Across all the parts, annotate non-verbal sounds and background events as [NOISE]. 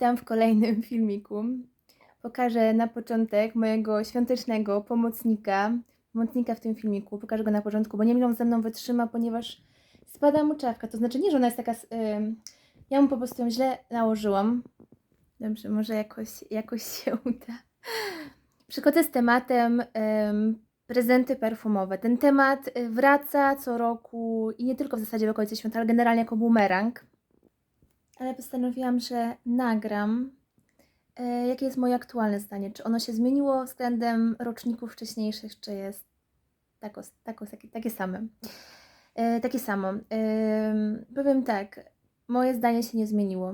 Witam w kolejnym [LAUGHS] filmiku. Pokażę na początek mojego świątecznego pomocnika. Pomocnika w tym filmiku. Pokażę go na początku, bo nie wiem, on ze mną wytrzyma, ponieważ spada mu czapka. To znaczy nie, że ona jest taka... ym, ja mu po prostu ją źle nałożyłam. Dobrze, może jakoś, jakoś [LAUGHS] się uda. Przychodzę z tematem ym, prezenty perfumowe. Ten temat y, wraca co roku i nie tylko w zasadzie w okolicy świąt, ale generalnie jako bumerang ale postanowiłam, że nagram, e, jakie jest moje aktualne zdanie. Czy ono się zmieniło względem roczników wcześniejszych, czy jest tako, tako, takie, takie same. E, takie samo. Ym, powiem tak, moje zdanie się nie zmieniło.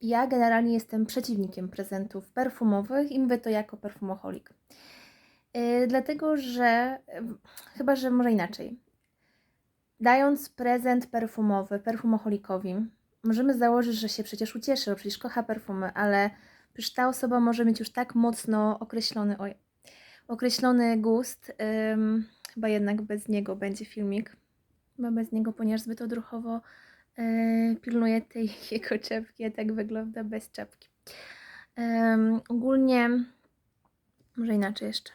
Ja generalnie jestem przeciwnikiem prezentów perfumowych i mówię to jako perfumoholik. E, dlatego, że chyba, że może inaczej. Dając prezent perfumowy perfumoholikowi, możemy założyć, że się przecież ucieszy, bo przecież kocha perfumy, ale przecież ta osoba może mieć już tak mocno określony, oj, określony gust. Ym, chyba jednak bez niego będzie filmik. Chyba bez niego, ponieważ zbyt odruchowo yy, pilnuję tej [LAUGHS] jego czapki, a tak wygląda bez czapki. Ym, ogólnie, może inaczej jeszcze.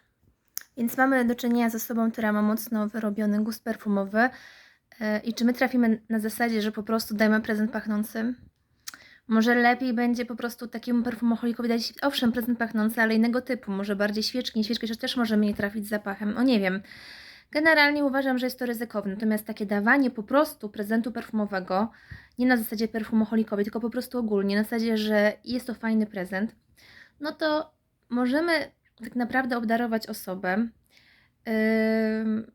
Więc mamy do czynienia z osobą, która ma mocno wyrobiony gust perfumowy. E, I czy my trafimy na zasadzie, że po prostu dajmy prezent pachnący? Może lepiej będzie po prostu takiemu perfumoholikowi dać, owszem, prezent pachnący, ale innego typu, może bardziej świeczki. Świeczki też możemy jej trafić z zapachem. O nie wiem. Generalnie uważam, że jest to ryzykowne. Natomiast takie dawanie po prostu prezentu perfumowego, nie na zasadzie perfumoholikowej, tylko po prostu ogólnie, na zasadzie, że jest to fajny prezent, no to możemy tak naprawdę obdarować osobę. Ym,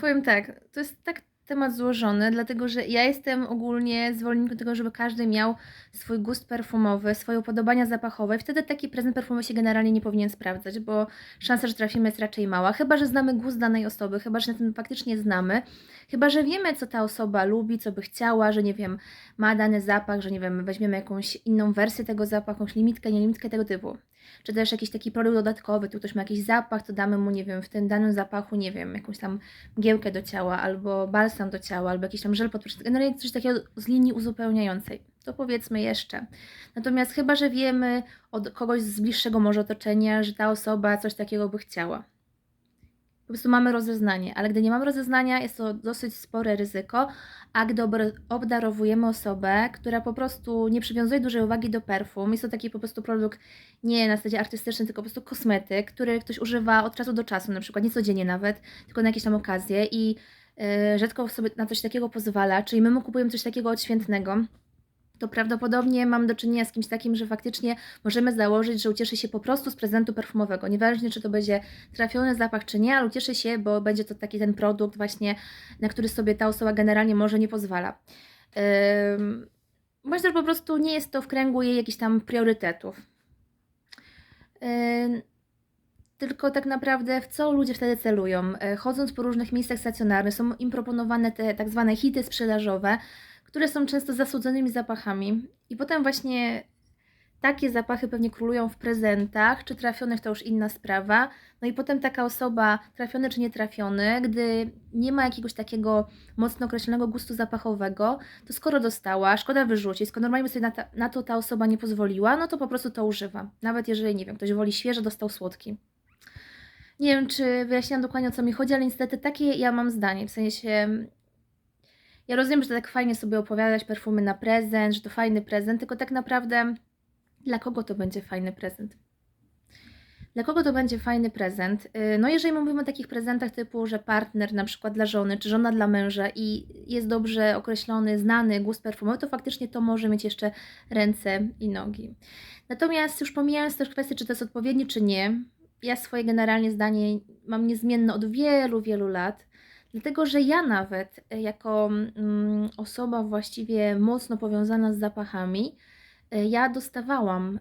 Powiem tak, to jest tak temat złożony, dlatego że ja jestem ogólnie zwolennikiem tego, żeby każdy miał swój gust perfumowy, swoje upodobania zapachowe. Wtedy taki prezent perfumowy się generalnie nie powinien sprawdzać, bo szansa, że trafimy jest raczej mała. Chyba, że znamy gust danej osoby, chyba, że na tym faktycznie znamy, chyba, że wiemy, co ta osoba lubi, co by chciała, że nie wiem, ma dany zapach, że nie wiem, weźmiemy jakąś inną wersję tego zapachu, jakąś limitkę, nie limitkę tego typu czy też jakiś taki produkt dodatkowy, tu ktoś ma jakiś zapach, to damy mu, nie wiem, w tym danym zapachu, nie wiem, jakąś tam mgiełkę do ciała, albo balsam do ciała, albo jakiś tam żel podpryszny, generalnie coś takiego z linii uzupełniającej. To powiedzmy jeszcze. Natomiast chyba, że wiemy od kogoś z bliższego może otoczenia, że ta osoba coś takiego by chciała. Po prostu mamy rozeznanie, ale gdy nie mamy rozeznania, jest to dosyć spore ryzyko, a gdy obdarowujemy osobę, która po prostu nie przywiązuje dużej uwagi do perfum, jest to taki po prostu produkt nie na zasadzie artystyczny, tylko po prostu kosmetyk, który ktoś używa od czasu do czasu, na przykład nie codziennie nawet, tylko na jakieś tam okazje i yy, rzadko sobie na coś takiego pozwala, czyli my mu kupujemy coś takiego odświętnego, to prawdopodobnie mam do czynienia z kimś takim, że faktycznie możemy założyć, że ucieszy się po prostu z prezentu perfumowego. Nieważne, czy to będzie trafiony zapach, czy nie, ale ucieszy się, bo będzie to taki ten produkt właśnie, na który sobie ta osoba generalnie może nie pozwala. Ym, bądź też po prostu nie jest to w kręgu jej jakichś tam priorytetów. Ym, tylko tak naprawdę w co ludzie wtedy celują? Chodząc po różnych miejscach stacjonarnych, są im proponowane te tak zwane hity sprzedażowe, które są często zasłudzonymi zapachami. I potem właśnie takie zapachy pewnie królują w prezentach, czy trafionych to już inna sprawa. No i potem taka osoba, trafiony czy nietrafiony, gdy nie ma jakiegoś takiego mocno określonego gustu zapachowego, to skoro dostała, szkoda wyrzucić, skoro normalnie sobie na, ta, na to ta osoba nie pozwoliła, no to po prostu to używa. Nawet jeżeli, nie wiem, ktoś woli świeże, dostał słodki. Nie wiem, czy wyjaśniłam dokładnie o co mi chodzi, ale niestety takie ja mam zdanie. W sensie, ja rozumiem, że tak fajnie sobie opowiadać perfumy na prezent, że to fajny prezent, tylko tak naprawdę dla kogo to będzie fajny prezent? Dla kogo to będzie fajny prezent? Yy, No, jeżeli mówimy o takich prezentach typu, że partner na przykład dla żony, czy żona dla męża i jest dobrze określony, znany gust perfumowy, to faktycznie to może mieć jeszcze ręce i nogi. Natomiast już pomijając też kwestię, czy to jest odpowiednie, czy nie, ja swoje generalnie zdanie mam niezmienne od wielu, wielu lat. Dlatego, że ja nawet e, jako mm, osoba właściwie mocno powiązana z zapachami, e, ja dostawałam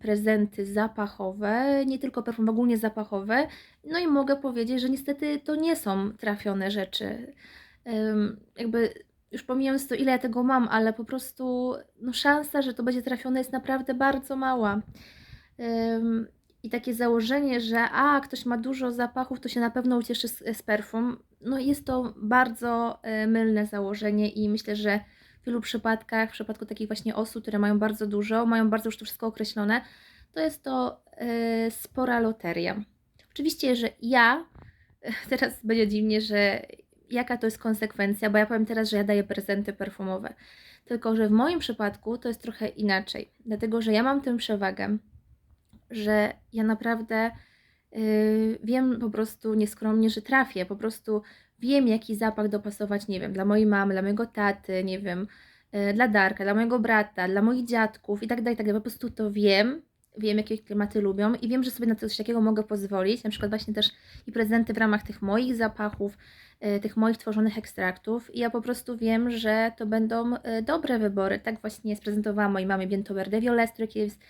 prezenty zapachowe, nie tylko perfum, ogólnie zapachowe. No i mogę powiedzieć, że niestety to nie są trafione rzeczy. Jakby już pomijając to, ile ja tego mam, ale po prostu no, szansa, że to będzie trafione jest naprawdę bardzo mała. I takie założenie, że a, ktoś ma dużo zapachów, to się na pewno ucieszy z, z perfum, no jest to bardzo e, mylne założenie i myślę, że w wielu przypadkach, w przypadku takich właśnie osób, które mają bardzo dużo, mają bardzo już to wszystko określone, to jest to e, spora loteria. Oczywiście, że ja, [LAUGHS] teraz będzie dziwnie, że jaka to jest konsekwencja, bo ja powiem teraz, że ja daję prezenty perfumowe. Tylko, że w moim przypadku to jest trochę inaczej, dlatego że ja mam tę przewagę, że ja naprawdę yy, wiem po prostu nieskromnie, że trafię, po prostu wiem, jaki zapach dopasować, nie wiem, dla mojej mamy, dla mojego taty, nie wiem, yy, dla Darka, dla mojego brata, dla moich dziadków i tak dalej, tak dalej. Po prostu to wiem, wiem, jakie klimaty lubią i wiem, że sobie na coś takiego mogę pozwolić, na przykład właśnie też i prezenty w ramach tych moich zapachów, yy, tych moich tworzonych ekstraktów i ja po prostu wiem, że to będą yy, dobre wybory. Tak właśnie sprezentowałam mojej mamie Biento Verde Violet, z której jest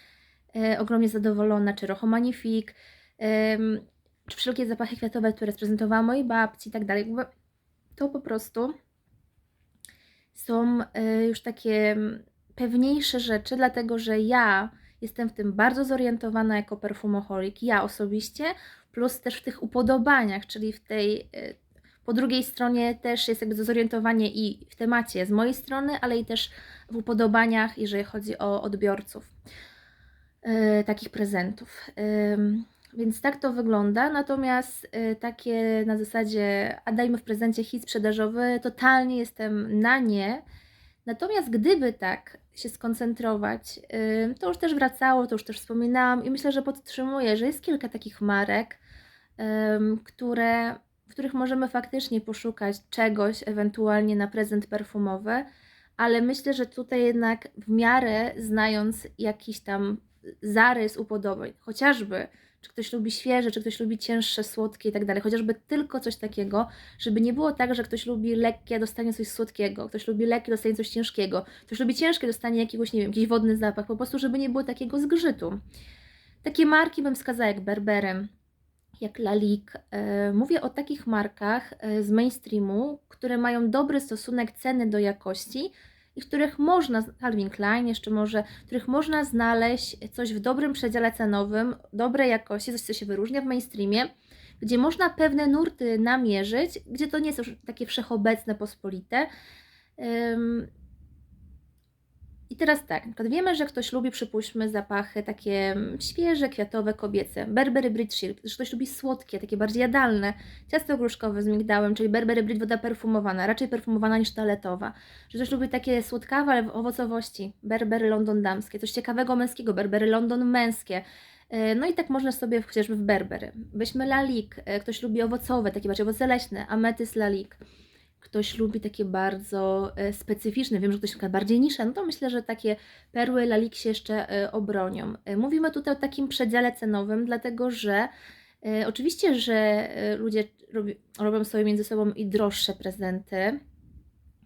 ogromnie zadowolona, czy Rojo Magnifique, czy wszelkie zapachy kwiatowe, które sprezentowała mojej babci i tak dalej. To po prostu są y, już takie pewniejsze rzeczy, dlatego że ja jestem w tym bardzo zorientowana jako perfumoholik, ja osobiście, plus też w tych upodobaniach, czyli w tej, y, po drugiej stronie też jest jakby zorientowanie i w temacie z mojej strony, ale i też w upodobaniach, jeżeli chodzi o odbiorców takich prezentów. Więc tak to wygląda, natomiast y, takie na zasadzie, a dajmy w prezencie hit sprzedażowy, totalnie jestem na nie. Natomiast gdyby tak się skoncentrować, to już też wracało, to już też wspominałam i myślę, że podtrzymuję, że jest kilka takich marek, które, w których możemy faktycznie poszukać czegoś ewentualnie na prezent perfumowy, ale myślę, że tutaj jednak w miarę znając jakiś tam zarys upodobań, chociażby czy ktoś lubi świeże, czy ktoś lubi cięższe, słodkie i tak dalej. Chociażby tylko coś takiego, żeby nie było tak, że ktoś lubi lekkie, dostanie coś słodkiego, ktoś lubi lekkie, dostanie coś ciężkiego, ktoś lubi ciężkie, dostanie jakiegoś, nie wiem, jakiś wodny zapach, po prostu, żeby nie było takiego zgrzytu. Takie marki bym wskazała jak Berberem, jak Lalik. E, mówię o takich markach e, z mainstreamu, które mają dobry stosunek ceny do jakości, i których można, Calvin Klein jeszcze może, których można znaleźć coś w dobrym przedziale cenowym, dobrej jakości, coś co się wyróżnia w mainstreamie, gdzie można pewne nurty namierzyć, gdzie to nie już takie wszechobecne, pospolite. Ym, i teraz tak, na wiemy, że ktoś lubi, przypuśćmy, zapachy takie mm, świeże, kwiatowe, kobiece. Berbery Silk, że ktoś lubi słodkie, takie bardziej jadalne. Ciasto gruszkowe z migdałem, czyli Berbery Brit woda perfumowana, raczej perfumowana niż toaletowa. Że ktoś lubi takie słodkawe, ale w owocowości. Berbery London damskie, coś ciekawego męskiego, Berbery London męskie. E, No i tak można sobie chociażby w Berbery. Weźmy Lalik, e, ktoś lubi owocowe, takie bardziej owoce leśne, Ametys Lalik ktoś lubi takie bardzo e, specyficzne, wiem, że ktoś przykład bardziej nisze, no to myślę, że takie perły Lalik się jeszcze e, obronią. E, Mówimy tutaj o takim przedziale cenowym, dlatego że oczywiście, że ludzie robi, robią sobie między sobą i droższe prezenty,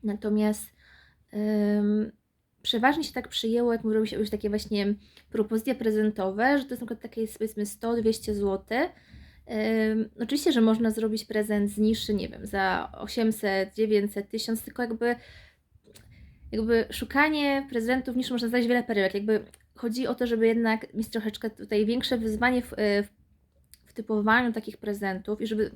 natomiast em, przeważnie się tak przyjęło, jak robi się już takie właśnie propozycje prezentowe, że to jest na przykład takie powiedzmy 100-200 zł, oczywiście, że można zrobić prezent z niższy, nie wiem, za 800, 900, 1000, tylko jakby, jakby szukanie prezentów niż można znaleźć wiele perełek. Jakby chodzi o to, żeby jednak mieć troszeczkę tutaj większe wyzwanie w, y, w, w typowaniu takich prezentów i żeby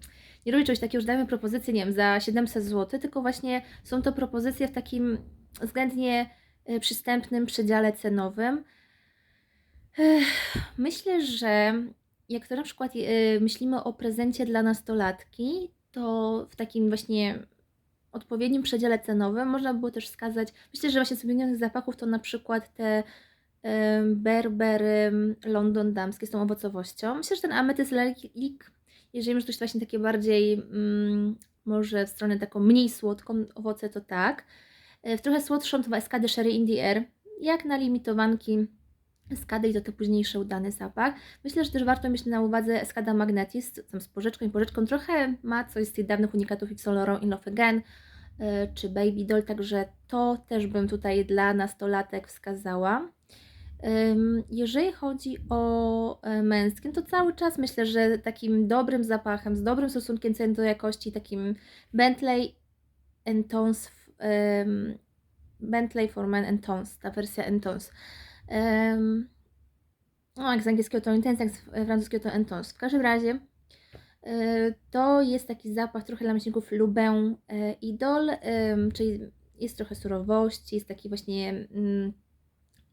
nie robić czegoś takiego, że dajemy propozycję, nie wiem, za 700 zł, tylko właśnie są to propozycje w takim względnie y, przystępnym przedziale cenowym. Myślę, że jak to na przykład y, myślimy o prezencie dla nastolatki, to w takim właśnie odpowiednim przedziale cenowym można było też wskazać, myślę, że właśnie z wymienionych zapachów to na przykład te y, Berbery London damskie z tą owocowością. Myślę, że ten Amethyst Lalik, jeżeli już coś właśnie takie bardziej mm, może w stronę taką mniej słodką owoce, to tak. Y, W trochę słodszą to Escady Sherry in the Air, jak na limitowanki Eskady i to te późniejsze udany zapach. Myślę, że też warto mieć na uwadze Eskada Magnetis, tam z porzeczką i porzeczką. Trochę ma coś z tych dawnych unikatów in Love Again, y, czy Baby Doll, także to też bym tutaj dla nastolatek wskazała. Jeżeli chodzi o e, męskie, to cały czas myślę, że takim dobrym zapachem, z dobrym stosunkiem ceny do jakości, takim Bentley Entons, Bentley for Men Entons, ta wersja Entons. No, jak z angielskiego to intense, jak z francuskiego to intense. W każdym razie e, to jest taki zapach trochę dla myślników Lubin e, Idol, czyli jest trochę surowości, jest taki właśnie mm,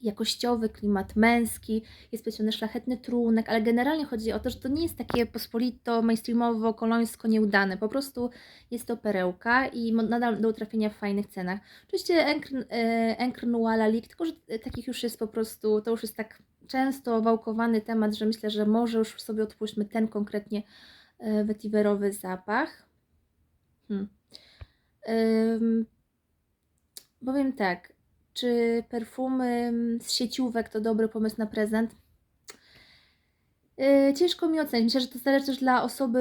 jakościowy klimat męski, jest pleciony szlachetny trunek, ale generalnie chodzi o to, że to nie jest takie pospolito, mainstreamowo, kolońsko nieudane. Po prostu jest to perełka i nadal do utrafienia w fajnych cenach. Oczywiście Encre e, Noir Lalique, tylko że e, takich już jest po prostu, to już jest tak często wałkowany temat, że myślę, że może już sobie odpuśćmy ten konkretnie e, vetiverowy zapach. Hmm. Powiem tak, czy perfumy z sieciówek to dobry pomysł na prezent? Yy, ciężko mi ocenić. Myślę, że to zależy też dla osoby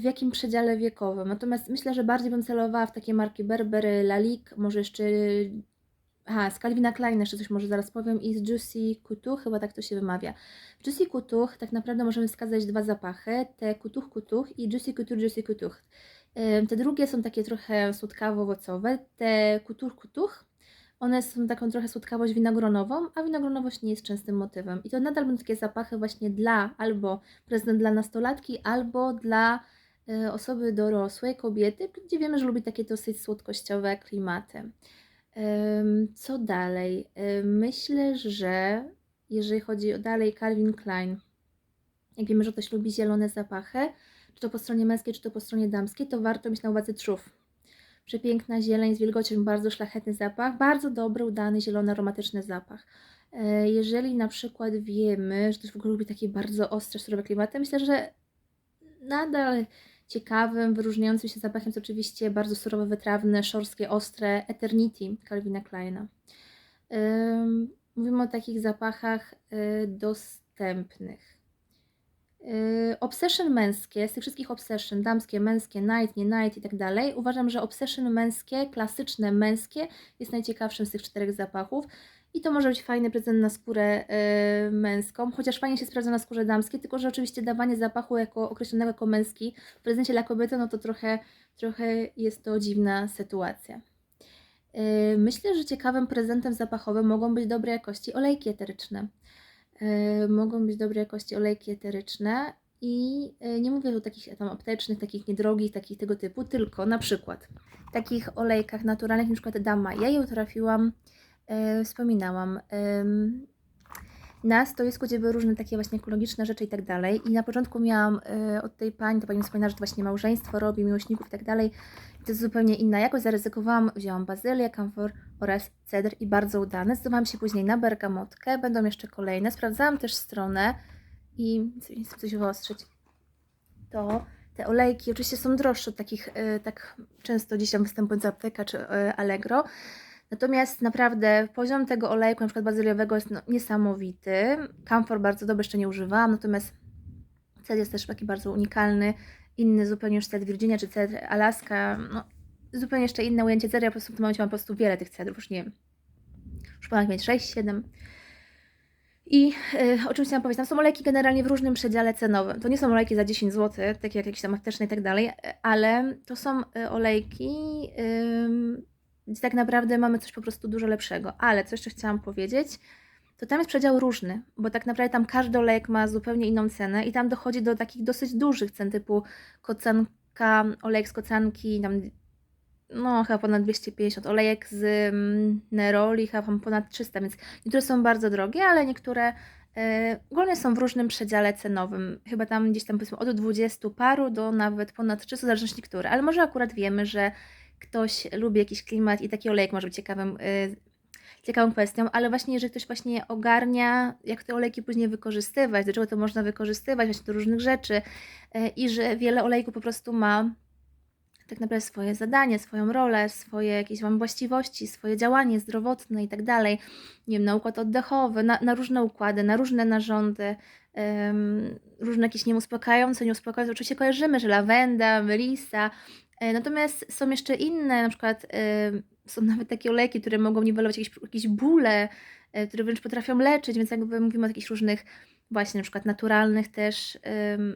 w jakim przedziale wiekowym. Natomiast myślę, że bardziej bym celowała w takie marki Berber, Lalique, może jeszcze. Aha, z Calvina Klein jeszcze coś może zaraz powiem i z Juicy Couture, chyba tak to się wymawia. W Juicy Couture tak naprawdę możemy wskazać dwa zapachy, te Couture Couture i Juicy Couture Juicy Couture. Ym, Te drugie są takie trochę słodkawo-owocowe, te Couture Couture one są taką trochę słodkawość winogronową, a winogronowość nie jest częstym motywem. I to nadal będą takie zapachy właśnie dla albo prezent dla nastolatki, albo dla y, osoby dorosłej, kobiety, gdzie wiemy, że lubi takie dosyć słodkościowe klimaty. Ym, co dalej? Ym, myślę, że jeżeli chodzi o dalej Calvin Klein, jak wiemy, że ktoś lubi zielone zapachy, czy to po stronie męskiej, czy to po stronie damskiej, to warto mieć na uwadze trzów przepiękna zieleń z wilgocią, bardzo szlachetny zapach, bardzo dobry, udany, zielony, aromatyczny zapach. E, Jeżeli na przykład wiemy, że ktoś w ogóle lubi takie bardzo ostre, surowe klimaty, myślę, że nadal ciekawym, wyróżniającym się zapachem jest oczywiście bardzo surowe, wytrawne, szorskie, ostre Eternity Calvina Kleina. Ym, Mówimy o takich zapachach y, dostępnych. Yy, Obsession męskie, z tych wszystkich obsession, damskie, męskie, night, nie night i tak dalej, uważam, że obsession męskie, klasyczne męskie jest najciekawszym z tych czterech zapachów i to może być fajny prezent na skórę yy, męską, chociaż fajnie się sprawdza na skórze damskiej, tylko że oczywiście dawanie zapachu jako określonego jako męski w prezencie dla kobiety, no to trochę, trochę jest to dziwna sytuacja. Yy, Myślę, że ciekawym prezentem zapachowym mogą być dobrej jakości olejki eteryczne. Yy, mogą być dobrej jakości olejki eteryczne i yy, nie mówię o takich tam aptecznych, takich niedrogich, takich tego typu, tylko na przykład takich olejkach naturalnych, na przykład Dama. Ja ją trafiłam, yy, wspominałam, na stoisku, gdzie były różne takie właśnie ekologiczne rzeczy i tak dalej. I na początku miałam yy, od tej pani, to pani mi wspominała, że to właśnie małżeństwo robi, miłośników i tak dalej. To jest zupełnie inna jakość. Zaryzykowałam, wzięłam bazylię, kamfor oraz cedr i bardzo udane. Zdecydowałam się później na bergamotkę. Będą jeszcze kolejne. Sprawdzałam też stronę i chcę coś wyostrzyć. To te olejki oczywiście są droższe od takich, y, tak często tam występujących apteka czy y, Allegro. Natomiast naprawdę poziom tego olejku, na przykład bazyliowego, jest no, niesamowity. Kamfor bardzo dobry, jeszcze nie używałam, natomiast cedr jest też taki bardzo unikalny, inny zupełnie już cedr Virginia czy cedr Alaska. No, zupełnie jeszcze inne ujęcie cedru. Ja po prostu w tym momencie mam po prostu wiele tych cedrów, już nie wiem. Już ponad mieć 6, 7. I y, o czym chciałam powiedzieć, tam są olejki generalnie w różnym przedziale cenowym. To nie są olejki za 10 zł, takie jak jakieś tam apteczne i tak dalej, ale to są y, olejki, ym, gdzie tak naprawdę mamy coś po prostu dużo lepszego. Ale co jeszcze chciałam powiedzieć, to tam jest przedział różny, bo tak naprawdę tam każdy olejek ma zupełnie inną cenę i tam dochodzi do takich dosyć dużych cen, typu kocanka, olejek z kocanki, tam no chyba ponad 250, olejek z mm, Neroli chyba ponad 300, więc niektóre są bardzo drogie, ale niektóre e, ogólnie są w różnym przedziale cenowym. Chyba tam gdzieś tam powiedzmy od 20 paru do nawet ponad 300, w zależności które, ale może akurat wiemy, że ktoś lubi jakiś klimat i taki olejek może być ciekawym, y, ciekawą kwestią, ale właśnie jeżeli ktoś właśnie ogarnia, jak te olejki później wykorzystywać, do czego to można wykorzystywać, właśnie do różnych rzeczy y, i że wiele olejków po prostu ma tak naprawdę swoje zadanie, swoją rolę, swoje jakieś mam właściwości, swoje działanie zdrowotne i tak dalej. Nie wiem, na układ oddechowy, na, na różne układy, na różne narządy, em, różne jakieś nieuspokajające, nieuspokajające. Oczywiście kojarzymy, że lawenda, melisa, Natomiast są jeszcze inne, na przykład e, są nawet takie olejki, które mogą niwelować jakieś, jakieś bóle, e, które wręcz potrafią leczyć, więc jakby mówimy o jakichś różnych właśnie na przykład naturalnych też,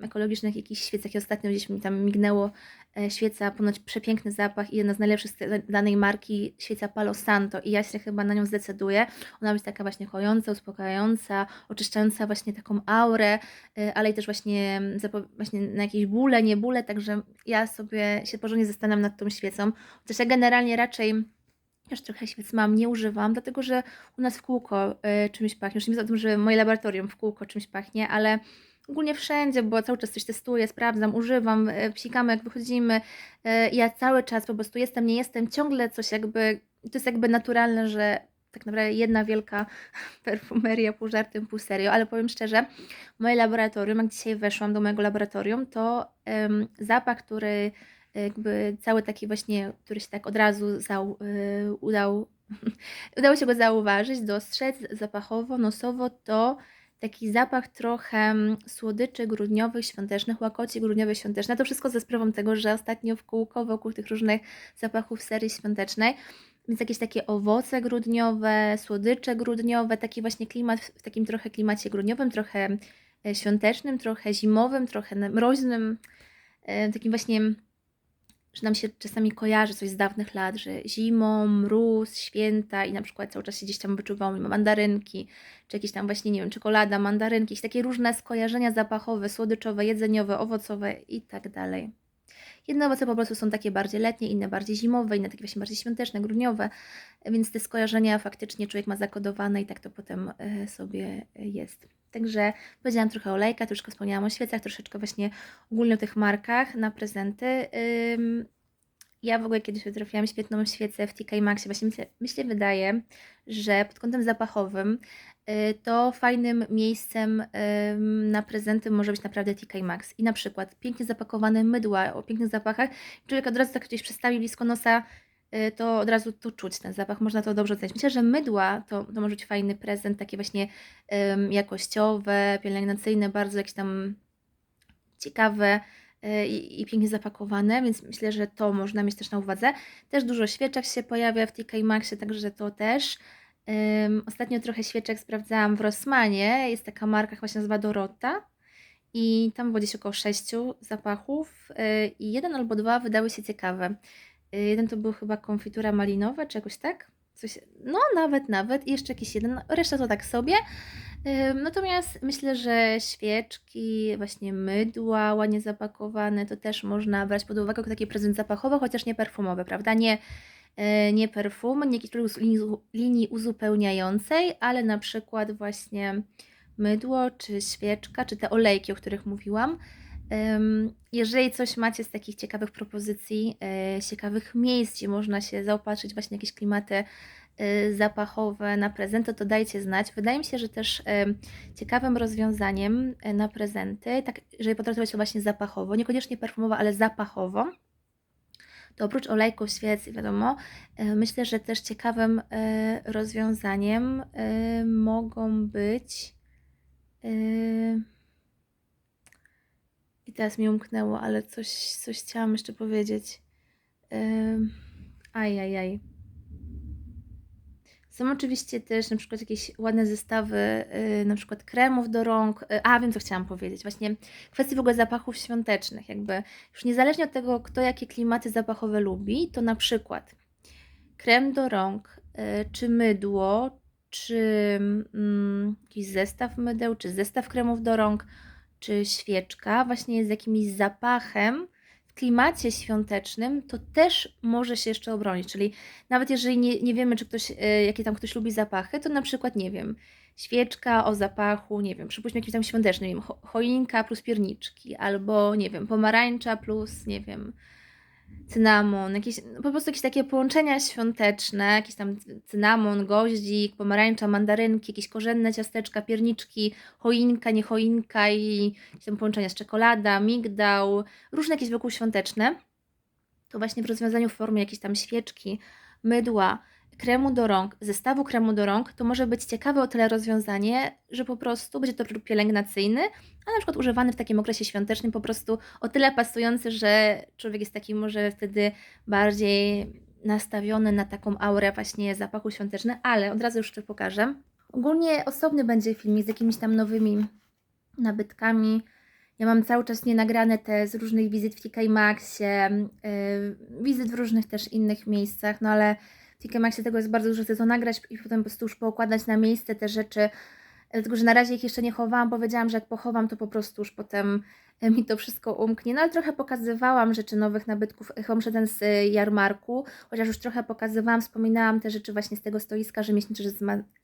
ekologicznych jakichś świecach. I ostatnio gdzieś mi tam mignęło e, świeca, ponoć przepiękny zapach i jedna z najlepszych z danej marki, świeca Palo Santo i ja się chyba na nią zdecyduję. Ona być taka właśnie chłojąca, uspokajająca, oczyszczająca właśnie taką aurę, y, ale i też właśnie, mm, właśnie na jakieś bóle, nie bóle, także ja sobie się porządnie zastanawiam nad tą świecą. Chociaż ja generalnie raczej Już trochę świec mam, nie używam, dlatego że u nas w kółko y, czymś pachnie. Już nie mówię o tym, że moje laboratorium w kółko czymś pachnie, ale ogólnie wszędzie, bo cały czas coś testuję, sprawdzam, używam, y, psikamy jak wychodzimy. Y, ja cały czas po prostu jestem, nie jestem, ciągle coś jakby, to jest jakby naturalne, że tak naprawdę jedna wielka [LAUGHS] perfumeria, pół żartem, pół serio, ale powiem szczerze, moje laboratorium, jak dzisiaj weszłam do mojego laboratorium, to zapach, który jakby cały taki właśnie, który się tak od razu zau, y, udał, [LAUGHS] udało się go zauważyć, dostrzec zapachowo, nosowo, to taki zapach trochę mm, słodyczy grudniowych, świątecznych, łakoci grudniowych, świątecznych. To wszystko ze sprawą tego, że ostatnio w kółko wokół tych różnych zapachów serii świątecznej więc jakieś takie owoce grudniowe, słodycze grudniowe, taki właśnie klimat w takim trochę klimacie grudniowym, trochę e, świątecznym, trochę zimowym, trochę mroźnym, e, takim właśnie że nam się czasami kojarzy coś z dawnych lat, że zimą, mróz, święta i na przykład cały czas się gdzieś tam wyczuwało mandarynki, czy jakieś tam właśnie, nie wiem, czekolada, mandarynki, jakieś takie różne skojarzenia zapachowe, słodyczowe, jedzeniowe, owocowe i tak dalej. Jedne owoce po prostu są takie bardziej letnie, inne bardziej zimowe, inne takie właśnie bardziej świąteczne, grudniowe, więc te skojarzenia faktycznie człowiek ma zakodowane i tak to potem e, sobie jest. Także powiedziałam trochę o olejka, troszkę wspomniałam o świecach, troszeczkę właśnie ogólnie o tych markach na prezenty. Ja w ogóle kiedyś trafiłam świetną świecę w TK Maxie. Właśnie myślę, myślę, wydaje, że pod kątem zapachowym y, to fajnym miejscem na prezenty może być naprawdę TK Max. I na przykład pięknie zapakowane mydła o pięknych zapachach. Człowiek od razu tak gdzieś przestawi blisko nosa, y, to od razu to czuć ten zapach, można to dobrze ocenić. Myślę, że mydła to, to może być fajny prezent, takie właśnie jakościowe, pielęgnacyjne, bardzo jakieś tam ciekawe i, i, pięknie zapakowane, więc myślę, że to można mieć też na uwadze. Też dużo świeczek się pojawia w TK Maxie, także to też. Um, ostatnio trochę świeczek sprawdzałam w Rossmanie, jest taka marka, chyba się nazywa Dorota i tam było gdzieś około sześciu zapachów yy, i jeden albo dwa wydały się ciekawe. Yy, jeden to był chyba konfitura malinowa, czy jakoś tak? Coś, no nawet, nawet. I jeszcze jakiś jeden, reszta to tak sobie. Natomiast myślę, że świeczki, właśnie mydła ładnie zapakowane, to też można brać pod uwagę jako taki prezent zapachowy, chociaż nie perfumowy, prawda? Nie, e, nie perfum, nie jakiejś linii, linii uzupełniającej, ale na przykład właśnie mydło, czy świeczka, czy te olejki, o których mówiłam. Jeżeli coś macie z takich ciekawych propozycji, e, ciekawych miejsc, gdzie można się zaopatrzyć właśnie jakieś klimaty Y, zapachowe na prezenty, to dajcie znać. Wydaje mi się, że też y, ciekawym rozwiązaniem na prezenty, tak, jeżeli potraktować to właśnie zapachowo, niekoniecznie perfumowo, ale zapachowo, to oprócz olejków, świec, wiadomo, myślę, że też ciekawym rozwiązaniem mogą być. I teraz mi umknęło, ale coś, coś chciałam jeszcze powiedzieć. Ajajaj. Aj, aj. Są oczywiście też na przykład jakieś ładne zestawy, yy, na przykład kremów do rąk. Yy, a wiem, co chciałam powiedzieć. Właśnie kwestii w ogóle zapachów świątecznych. Jakby już niezależnie od tego, kto jakie klimaty zapachowe lubi, to na przykład krem do rąk, yy, czy mydło, czy mm, jakiś zestaw mydeł, czy zestaw kremów do rąk, czy świeczka, właśnie z jakimś zapachem w klimacie świątecznym, to też może się jeszcze obronić. Czyli nawet jeżeli nie, nie wiemy, czy ktoś, e, jakie tam ktoś lubi zapachy, to na przykład, nie wiem, świeczka o zapachu, nie wiem, przypuśćmy jakimś tam świątecznym, nie wiem, choinka plus pierniczki, albo, nie wiem, pomarańcza plus, nie wiem, cynamon, jakieś, po prostu jakieś takie połączenia świąteczne, jakiś tam cynamon, goździk, pomarańcza, mandarynki, jakieś korzenne ciasteczka, pierniczki, choinka, nie choinka i jakieś tam połączenia z czekolada, migdał, różne jakieś wokół świąteczne. To właśnie w rozwiązaniu w formie jakiejś tam świeczki, mydła, kremu do rąk, zestawu kremu do rąk, to może być ciekawe o tyle rozwiązanie, że po prostu będzie to produkt pielęgnacyjny, a na przykład używany w takim okresie świątecznym po prostu o tyle pasujący, że człowiek jest taki może wtedy bardziej nastawiony na taką aurę właśnie zapachu świątecznego, ale od razu już to pokażę. Ogólnie osobny będzie filmik z jakimiś tam nowymi nabytkami. Ja mam cały czas nie nagrane te z różnych wizyt w TK Maxie, yy, wizyt w różnych też innych miejscach, no ale w TK Maxie tego jest bardzo dużo, chcę to nagrać i potem po prostu już poukładać na miejsce te rzeczy, Dlatego, że na razie ich jeszcze nie chowałam. Powiedziałam, że jak pochowam, to po prostu już potem e, mi to wszystko umknie. No ale trochę pokazywałam rzeczy nowych nabytków Homsze ten z e, jarmarku, chociaż już trochę pokazywałam, wspominałam te rzeczy właśnie z tego stoiska rzemieślnicze,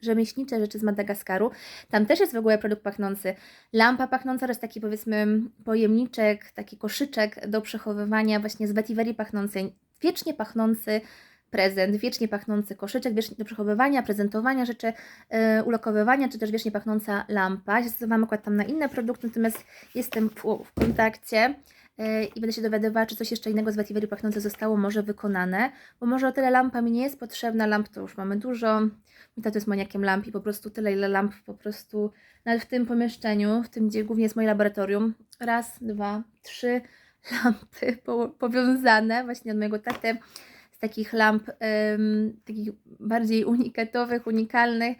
rzemieślnicze rzeczy z Madagaskaru. Tam też jest w ogóle produkt pachnący. Lampa pachnąca jest taki powiedzmy pojemniczek, taki koszyczek do przechowywania właśnie z vetiverii pachnącej. Wiecznie pachnący prezent, wiecznie pachnący koszyczek, wiecznie do przechowywania, prezentowania rzeczy, yy, ulokowywania, czy też wiecznie pachnąca lampa. Ja zdecydowałam akurat tam na inne produkty, natomiast jestem w, w kontakcie yy, i będę się dowiadywała, czy coś jeszcze innego z Vetiverii pachnące zostało może wykonane, bo może o tyle lampa mi nie jest potrzebna, lamp to już mamy dużo. Mi tato jest maniakiem lamp i po prostu tyle, ile lamp po prostu, nawet w tym pomieszczeniu, w tym, gdzie głównie jest moje laboratorium, raz, dwa, trzy [LAUGHS] lampy po, powiązane właśnie od mojego taty z takich lamp takich bardziej unikatowych, unikalnych.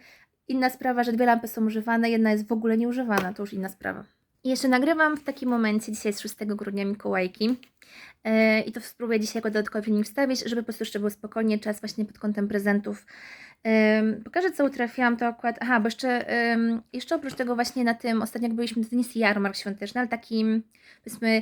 Inna sprawa, że dwie lampy są używane, jedna jest w ogóle nieużywana, to już inna sprawa. Jeszcze nagrywam w takim momencie, dzisiaj jest 6 grudnia Mikołajki yy, i to spróbuję dzisiaj jako dodatkowy filmik wstawić, żeby po prostu jeszcze był spokojnie czas właśnie pod kątem prezentów. Ym, pokażę co utrafiłam, to akurat, aha, bo jeszcze, ym, jeszcze oprócz tego właśnie na tym, ostatnio jak byliśmy, to nie jest jarmark świąteczny, ale takim, powiedzmy,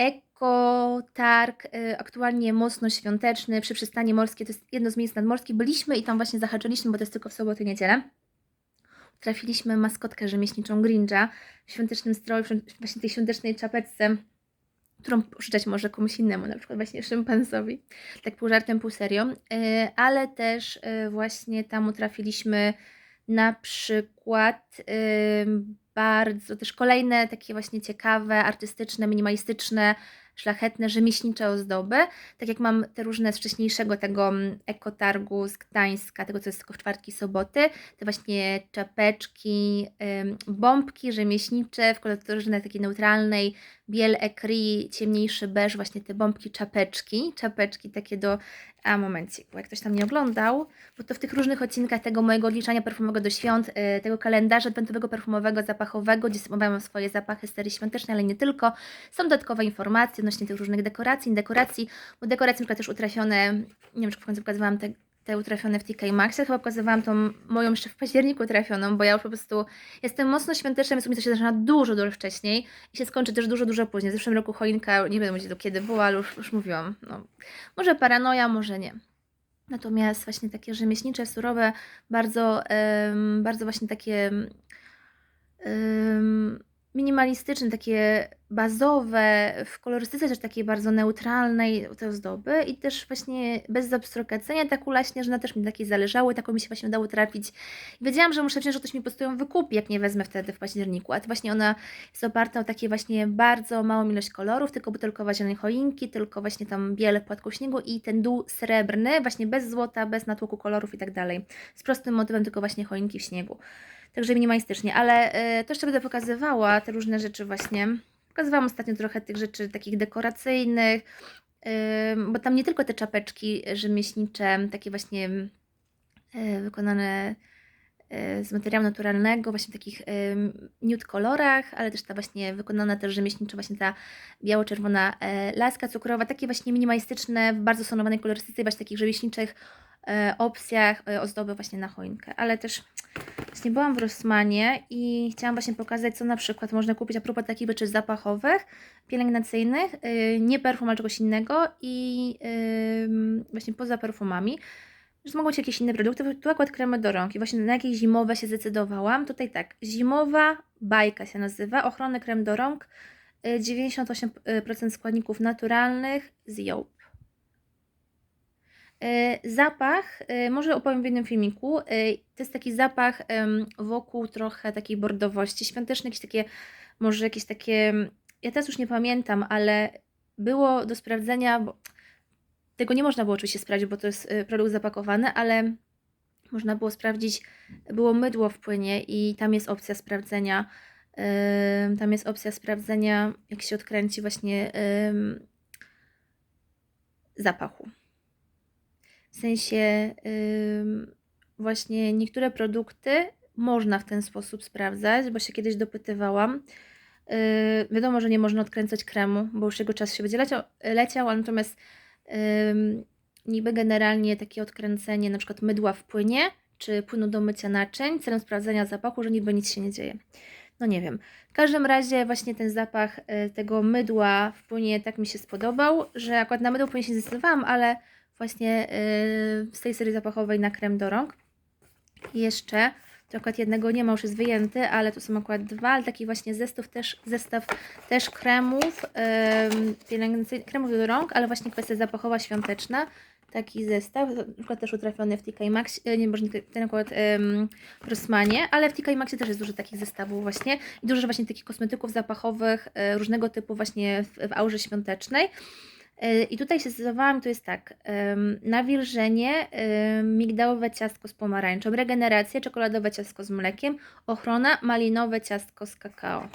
Ekotarg, y, aktualnie mocno świąteczny przy przystani morskiej, to jest jedno z miejsc nadmorskich. Byliśmy i tam właśnie zahaczyliśmy, bo to jest tylko w sobotę i niedzielę. Trafiliśmy maskotkę rzemieślniczą Grinja w świątecznym stroju, właśnie tej świątecznej czapeczce, którą pożyczać może komuś innemu, na przykład właśnie szympansowi, tak pół żartem, pół serio, Y, ale też y, właśnie tam utrafiliśmy na przykład bardzo też kolejne takie właśnie ciekawe, artystyczne, minimalistyczne, szlachetne, rzemieślnicze ozdoby. Tak jak mam te różne z wcześniejszego tego mm, ekotargu z Gdańska, tego co jest tylko w czwartki, soboty, te właśnie czapeczki, bombki rzemieślnicze w kolorze takiej neutralnej, biel ekri, ciemniejszy beż, właśnie te bombki czapeczki, czapeczki takie do, a momencik, bo jak ktoś tam nie oglądał, bo to w tych różnych odcinkach tego mojego odliczania perfumowego do świąt, y, tego kalendarza adwentowego, perfumowego, zapachowego, gdzie omawiam swoje zapachy serii świątecznej, ale nie tylko, są dodatkowe informacje odnośnie tych różnych dekoracji, dekoracji, bo dekoracje na też utrafione, nie wiem czy w końcu pokazywałam te, te utrafione w TK Maxie, chyba pokazywałam tą moją jeszcze w październiku trafioną, bo ja już po prostu jestem mocno świąteczna, więc u mnie to się zaczyna dużo, dużo wcześniej i się skończy też dużo, dużo później. W zeszłym roku choinka, nie wiem do kiedy była, ale już, już mówiłam, no, może paranoja, może nie. Natomiast właśnie takie rzemieślnicze, surowe, bardzo, em, bardzo właśnie takie em, minimalistyczne, takie bazowe, w kolorystyce też takiej bardzo neutralnej te ozdoby i też właśnie bez zabstrokacenia ta kula śnieżna też mi takiej zależały, taką mi się właśnie udało trafić. I wiedziałam, że muszę wziąć, że ktoś mi po prostu ją wykupi, jak nie wezmę wtedy w październiku, a to właśnie ona jest oparta o takie właśnie bardzo małą ilość kolorów, tylko butelkowa zielonej choinki, tylko właśnie tam biele w płatku śniegu i ten dół srebrny, właśnie bez złota, bez natłoku kolorów i tak dalej. Z prostym motywem, tylko właśnie choinki w śniegu. Także minimalistycznie, ale y, to jeszcze będę pokazywała te różne rzeczy właśnie. Pokazywałam ostatnio trochę tych rzeczy takich dekoracyjnych, ym, bo tam nie tylko te czapeczki rzemieślnicze, takie właśnie y, wykonane y, z materiału naturalnego, właśnie w takich ym, nude kolorach, ale też ta właśnie wykonana też rzemieślniczo, właśnie ta biało-czerwona e, laska cukrowa, takie właśnie minimalistyczne, w bardzo sonowanej kolorystyce, właśnie takich rzemieślniczych opcjach, ozdoby właśnie na choinkę, ale też Właśnie byłam w Rossmanie i chciałam właśnie pokazać, co na przykład można kupić a propos takich rzeczy zapachowych, pielęgnacyjnych, yy, nie perfum, ale czegoś innego i właśnie poza perfumami. Że mogą być jakieś inne produkty, tu akurat kremy do rąk i właśnie na jakieś zimowe się zdecydowałam. Tutaj tak, zimowa bajka się nazywa, ochronny krem do rąk, yy, 98% składników naturalnych z Jołp. Y, Zapach, y, może opowiem w jednym filmiku, y, to jest taki zapach wokół trochę takiej bordowości świątecznej, jakieś takie, może jakieś takie, ja teraz już nie pamiętam, ale było do sprawdzenia, bo tego nie można było oczywiście sprawdzić, bo to jest produkt zapakowany, ale można było sprawdzić, było mydło w płynie i tam jest opcja sprawdzenia, tam jest opcja sprawdzenia, jak się odkręci właśnie zapachu. W sensie ym, właśnie niektóre produkty można w ten sposób sprawdzać, bo się kiedyś dopytywałam. Yy, wiadomo, że nie można odkręcać kremu, bo już jego czas się będzie leciał, leciał ale natomiast ym, niby generalnie takie odkręcenie na przykład mydła w płynie, czy płynu do mycia naczyń celem sprawdzenia zapachu, że niby nic się nie dzieje. No nie wiem. W każdym razie właśnie ten zapach y, tego mydła w płynie tak mi się spodobał, że akurat na mydło płynie się zdecydowałam, ale właśnie y, z tej serii zapachowej na krem do rąk. Jeszcze, to akurat jednego nie ma, już jest wyjęty, ale tu są akurat dwa, ale taki właśnie zestaw też, zestaw też kremów, kremów do rąk, ale właśnie kwestia zapachowa, świąteczna. Taki zestaw, na przykład też utrafiony w TK Maxx, e, nie może ten akurat ym, w Rossmanie, ale w TK Maxxie też jest dużo takich zestawów właśnie i dużo właśnie takich kosmetyków zapachowych e, różnego typu właśnie w, w aurze świątecznej. E, I tutaj się zdecydowałam, to jest tak, nawilżenie, migdałowe ciastko z pomarańczą, regeneracja, czekoladowe ciastko z mlekiem, ochrona, malinowe ciastko z kakao.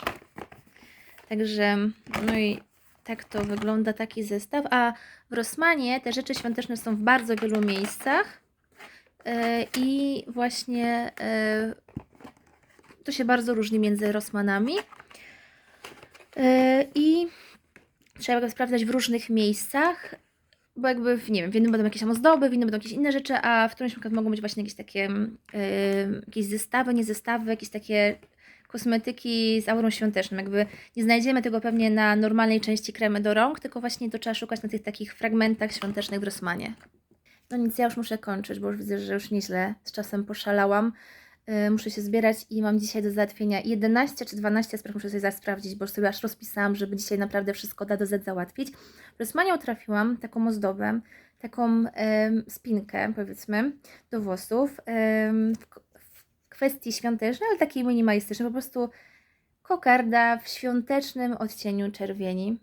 Także, no i tak to wygląda taki zestaw, a w Rossmanie te rzeczy świąteczne są w bardzo wielu miejscach e, i właśnie e, to się bardzo różni między Rossmanami E, i trzeba go sprawdzać w różnych miejscach, bo jakby, nie wiem, w jednym będą jakieś tam ozdoby, w innym będą jakieś inne rzeczy, a w którymś na przykład mogą być właśnie jakieś takie yy, jakieś zestawy, nie zestawy, jakieś takie kosmetyki z aurą świąteczną. Jakby nie znajdziemy tego pewnie na normalnej części kremy do rąk, tylko właśnie to trzeba szukać na tych takich fragmentach świątecznych w Rossmanie. No nic, ja już muszę kończyć, bo już widzę, że już nieźle z czasem poszalałam. Yy, muszę się zbierać i mam dzisiaj do załatwienia 11 czy 12 spraw, muszę sobie zaraz sprawdzić, bo sobie aż rozpisałam, żeby dzisiaj naprawdę wszystko da do Z załatwić. W Rosmanie trafiłam taką ozdobę, taką spinkę powiedzmy do włosów w kwestii świątecznej, ale takiej minimalistycznej, po prostu kokarda w świątecznym odcieniu czerwieni.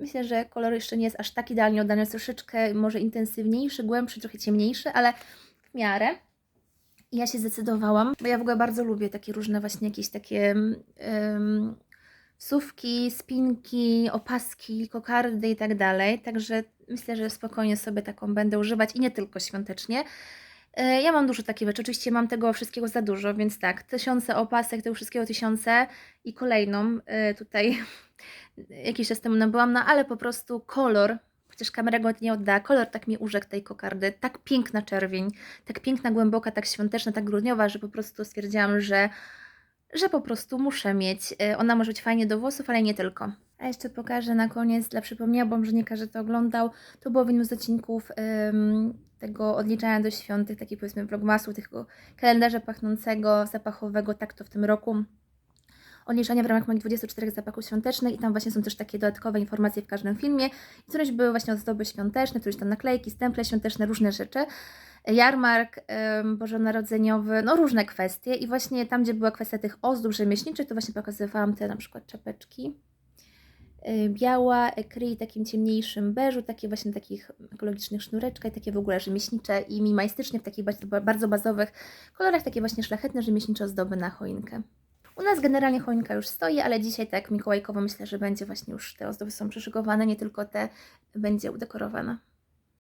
Myślę, że kolor jeszcze nie jest aż tak idealnie oddany, jest troszeczkę może intensywniejszy, głębszy, trochę ciemniejszy, ale w miarę. Ja się zdecydowałam, bo ja w ogóle bardzo lubię takie różne właśnie jakieś takie em, wsówki, spinki, opaski, kokardy i tak dalej. Także myślę, że spokojnie sobie taką będę używać i nie tylko świątecznie. E, Ja mam dużo takich rzeczy. Oczywiście mam tego wszystkiego za dużo, więc tak, tysiące opasek, tego wszystkiego tysiące i kolejną e, tutaj [LAUGHS] jakiś czas temu nabyłam, no ale po prostu kolor, chociaż kamera go nie odda, kolor tak mi urzekł tej kokardy, tak piękna czerwień, tak piękna, głęboka, tak świąteczna, tak grudniowa, że po prostu stwierdziłam, że że po prostu muszę mieć. E, Ona może być fajnie do włosów, ale nie tylko. A jeszcze pokażę na koniec dla przypomnienia, bo może nie każdy to oglądał. To było w jednym z odcinków em, tego odliczania do świąt, tych takich powiedzmy vlogmasu, tego kalendarza pachnącego, zapachowego, tak to w tym roku. Odliczania w ramach moich 24 zapachów świątecznych i tam właśnie są też takie dodatkowe informacje w każdym filmie. I któreś były właśnie ozdoby świąteczne, któreś tam naklejki, stemple świąteczne, różne rzeczy jarmark bożonarodzeniowy, no różne kwestie i właśnie tam, gdzie była kwestia tych ozdób rzemieślniczych, to właśnie pokazywałam te na przykład czapeczki. Y, Biała, ekry, takim ciemniejszym beżu, takie właśnie takich ekologicznych sznureczkach, takie w ogóle rzemieślnicze i minimalistycznie w takich bardzo bazowych kolorach, takie właśnie szlachetne rzemieślnicze ozdoby na choinkę. U nas generalnie choinka już stoi, ale dzisiaj tak mikołajkowo myślę, że będzie właśnie już te ozdoby są przyszykowane, nie tylko te będzie udekorowana.